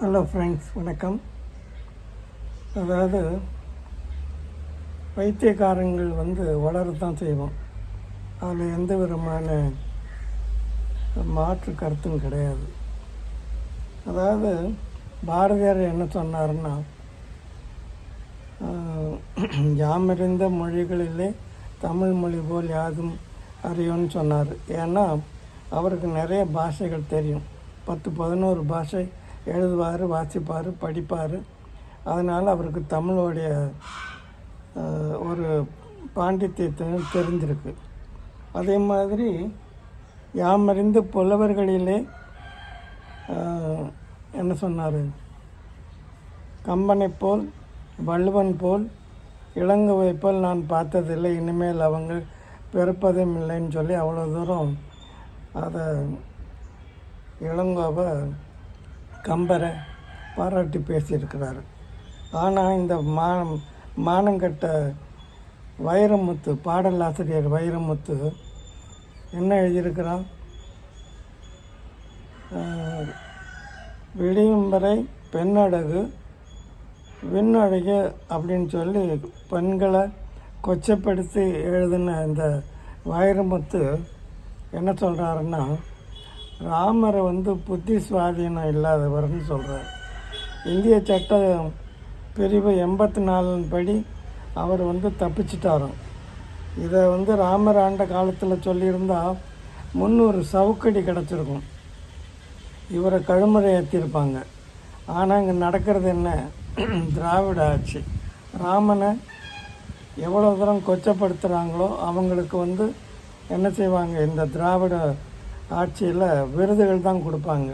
Hello friends வணக்கம். அதாவது வைத்தியக்காரங்கள் வந்து வளரத்தான் செய்வோம். அதில் எந்த விதமான மாற்று கருத்தும் கிடையாது. அதாவது பாரதியார் என்ன சொன்னாருன்னா ஆஹ், யாமறிந்த மொழிகளிலே தமிழ் மொழி போல் யாதும் அறியும்னு சொன்னார். ஏன்னா அவருக்கு நிறைய பாஷைகள் தெரியும். பத்து பதினோரு பாஷை எழுதுவார் வாசிப்பார் படிப்பார். அதனால் அவருக்கு தமிழோடைய ஒரு பாண்டித்யத்தை தெரிஞ்சிருக்கு. அதே மாதிரி யாமறிந்த புலவர்களிலே என்ன சொன்னார்? கம்பனைப் போல் வள்ளுவன் போல் இளங்குவை போல் நான் பார்த்ததில்லை. இனிமேல் அவங்க பிறப்பதும் இல்லைன்னு சொல்லி அவ்வளோ தூரம் அதை இளங்கோவை கம்பரை பாராட்டி பேசியிருக்கிறாரு. ஆனால் இந்த மா மானங்கட்ட வைரமுத்து பாடலாசிரியர் வைரமுத்து என்ன எழுதியிருக்கிறான்? விடியும் வரை பெண்ணடகு விண்ணழகு அப்படின்னு சொல்லி பெண்களை கொச்சப்படுத்தி எழுதின இந்த வைரமுத்து என்ன சொல்கிறாருன்னா ராமரை வந்து புத்தி சுவாதீனம் இல்லாதவர்னு சொல்கிறார் இந்திய சட்ட பிரிவு எண்பத்தி நாலின் படி அவர் வந்து தப்பிச்சிட்டாராம். இதை வந்து ராமர் ஆண்ட காலத்தில் சொல்லியிருந்தால் முந்நூறு சவுக்கடி கிடச்சிருக்கும். இவரை கழுமறை ஏற்றிருப்பாங்க ஆனால் இங்கே நடக்கிறது என்ன? திராவிட ஆட்சி. ராமனை எவ்வளோ தூரம் கொச்சப்படுத்துகிறாங்களோ அவங்களுக்கு வந்து என்ன செய்வாங்க? இந்த திராவிட ஆட்சியில் விருதுகள் தான் கொடுப்பாங்க.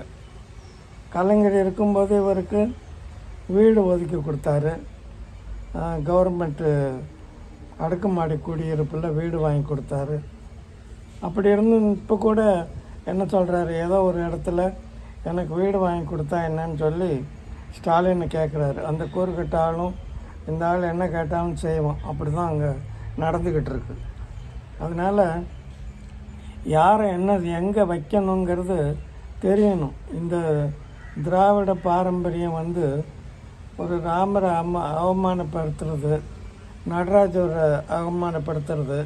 கலைஞர் இருக்கும்போது இவருக்கு வீடு ஒதுக்கி கொடுத்தாரு. கவர்மெண்ட்டு அடுக்குமாடி குடியிருப்பில் வீடு வாங்கி கொடுத்தாரு. அப்படி இருந்து இப்போ கூட என்ன சொல்கிறாரு ஏதோ ஒரு இடத்துல எனக்கு வீடு வாங்கி கொடுத்தா என்னன்னு சொல்லி ஸ்டாலினை கேட்குறாரு அந்த கூறு ஆளும் இந்த ஆள் என்ன கேட்டாலும் செய்வோம் அப்படி தான் அங்கே நடந்துக்கிட்டு இருக்கு. அதனால் யாரை என்ன எங்கே வைக்கணுங்கிறது தெரியணும். இந்த திராவிட பாரம்பரியம் வந்து ஒரு ராமரை அம்மா அவமானப்படுத்துறது நடராஜரை அவமானப்படுத்துறது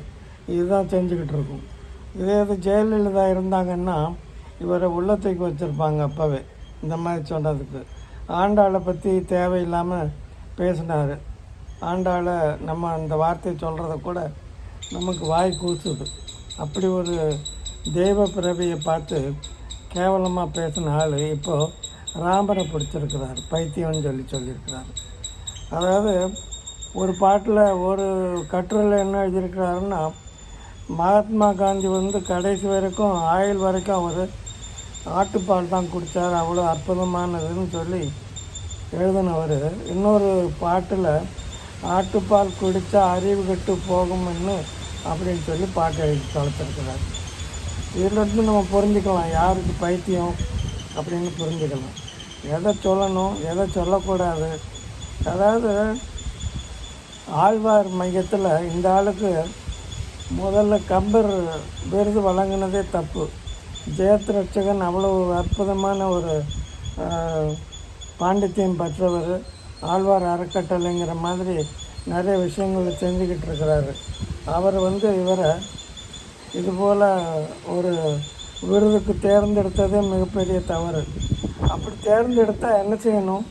இதுதான் செஞ்சுக்கிட்டு இருக்கும். இதே இது ஜெயலலிதா இருந்தாங்கன்னா இவரை உள்ளத்துக்கு வச்சுருப்பாங்க அப்போவே இந்த மாதிரி சொன்னதுக்கு. ஆண்டாளை பற்றி தேவையில்லாமல் பேசினார். ஆண்டாளை நம்ம அந்த வார்த்தையை சொல்கிறத கூட நமக்கு வாய் கூசுது. அப்படி ஒரு தெய்வ பிறவியை பார்த்து கேவலமாக பேசின ஆள் இப்போது ராமரை பிடிச்சிருக்கிறார் பைத்தியம்னு சொல்லி சொல்லியிருக்கிறார். அதாவது ஒரு பாட்டில் ஒரு கட்டுரையில் என்ன எழுதியிருக்கிறாருன்னா மகாத்மா காந்தி வந்து கடைசி வரைக்கும் ஆயுள் வரைக்கும் அவர் ஆட்டுப்பால் தான் குடித்தார் அவ்வளோ அற்புதமானதுன்னு சொல்லி எழுதினவர். இன்னொரு பாட்டில் ஆட்டுப்பால் குடித்தா அறிவு கெட்டு போகும்னு அப்படின்னு சொல்லி பாட்டு எழுதி தொலைச்சிருக்கிறார் இதிலிருந்து நம்ம புரிஞ்சுக்கலாம் யாருக்கு பைத்தியம் அப்படின்னு புரிஞ்சுக்கலாம். எதை சொல்லணும் எதை சொல்லக்கூடாது. அதாவது ஆழ்வார் மையத்தில் இந்த ஆளுக்கு முதல்ல கம்பர் விருது வழங்கினதே தப்பு. ஜெயத் ரட்சகன் அவ்வளவு அற்புதமான ஒரு பாண்டித்யம் பெற்றவர். ஆழ்வார் அறக்கட்டளைங்கிற மாதிரி நிறைய விஷயங்களை செஞ்சுக்கிட்டு இருக்கிறாரு. அவர் வந்து இவரை இதுபோல் ஒரு விருதுக்கு தேர்ந்தெடுத்ததே மிகப்பெரிய தவறு. அப்படி தேர்ந்தெடுத்தால் என்ன செய்யணும்?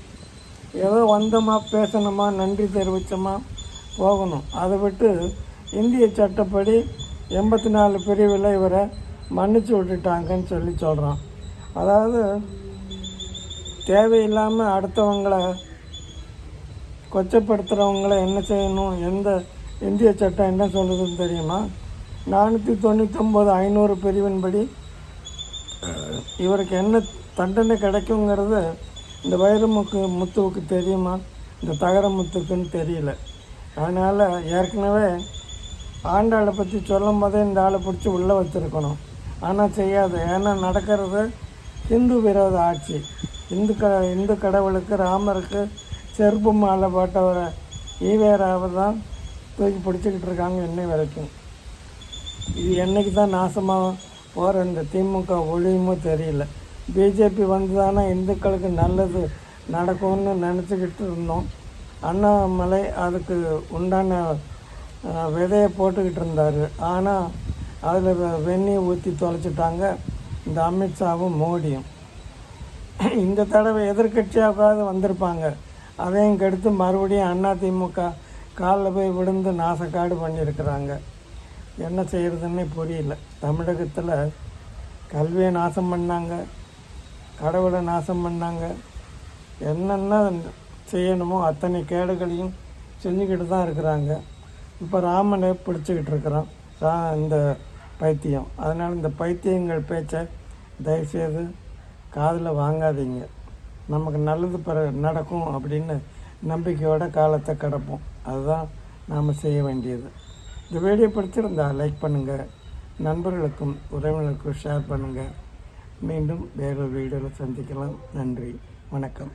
ஏதோ வந்தோமா பேசணுமா நன்றி தெரிவித்தோமா போகணும். அதை விட்டு இந்திய சட்டப்படி எண்பத்தி நாலு பிரிவில் இவரை மன்னிச்சு விட்டுட்டாங்கன்னு சொல்லி சொல்கிறான் அதாவது தேவையில்லாமல் அடுத்தவங்களை கொச்சப்படுத்துகிறவங்கள என்ன செய்யணும்? எந்த இந்திய சட்டம் என்ன சொல்லுதுன்னு தெரியுமா? நானூற்றி தொண்ணூற்றொம்பது ஐநூறு பிரிவின்படி இவருக்கு என்ன தண்டனை கிடைக்குங்கிறது இந்த வைரமுக்கு முத்துவுக்கு தெரியுமா? இந்த தகர முத்துக்குன்னு தெரியல. அதனால் ஏற்கனவே ஆண்டாளை பற்றி சொல்லும் போதே இந்த ஆளை பிடிச்சி உள்ளே வச்சுருக்கணும். ஆனால் செய்யாது ஏன்னா நடக்கிறது இந்து விரோத ஆட்சி. இந்து க இந்து கடவுளுக்கு ராமருக்கு செருப்பு மாலை போட்டவரை ஈவேராவை தான் தூக்கி பிடிச்சிக்கிட்டு இருக்காங்க இன்னை வரைக்கும். இது என்றைக்கு தான் நாசமாக போகிற இந்த திமுக ஒழியுமோ தெரியல. பிஜேபி வந்து தானே இந்துக்களுக்கு நல்லது நடக்கும்னு நினச்சிக்கிட்டு இருந்தோம். அண்ணாமலை அதுக்கு உண்டான விதையை போட்டுக்கிட்டு இருந்தார். ஆனால் அதில் வெந்நீர் ஊற்றி தொலைச்சிட்டாங்க இந்த அமித்ஷாவும் மோடியும். இந்த தடவை எதிர்கட்சியாவது வந்திருப்பாங்க. அதையும் கெடுத்து மறுபடியும் அதிமுக காலில் போய் விழுந்து நாசக்காடு பண்ணியிருக்கிறாங்க. என்ன செய்கிறதுன்னே புரியல. தமிழகத்தில் கல்வியை நாசம் பண்ணாங்க கடவுளை நாசம் பண்ணாங்க. என்னென்ன செய்யணுமோ அத்தனை கேடுகளையும் செஞ்சுக்கிட்டு தான் இருக்கிறாங்க. இப்போ ராமனை பிடிச்சிக்கிட்டு இருக்கிறான். ரா இந்த பைத்தியம். அதனால் இந்த பைத்தியங்கள் பேச்சை தயவுசெய்து காதில் வாங்காதீங்க. நமக்கு நல்லது பிற நடக்கும் அப்படின்னு நம்பிக்கையோட காலத்தை கிடப்போம். அதுதான் நாம் செய்ய வேண்டியது. இந்த வீடியோ பிடிச்சிருந்தால் லைக் பண்ணுங்கள் நண்பர்களுக்கும் உறவினர்களுக்கும் ஷேர் பண்ணுங்கள் மீண்டும் வேறொரு வீடியோவில் சந்திக்கலாம். நன்றி. வணக்கம்.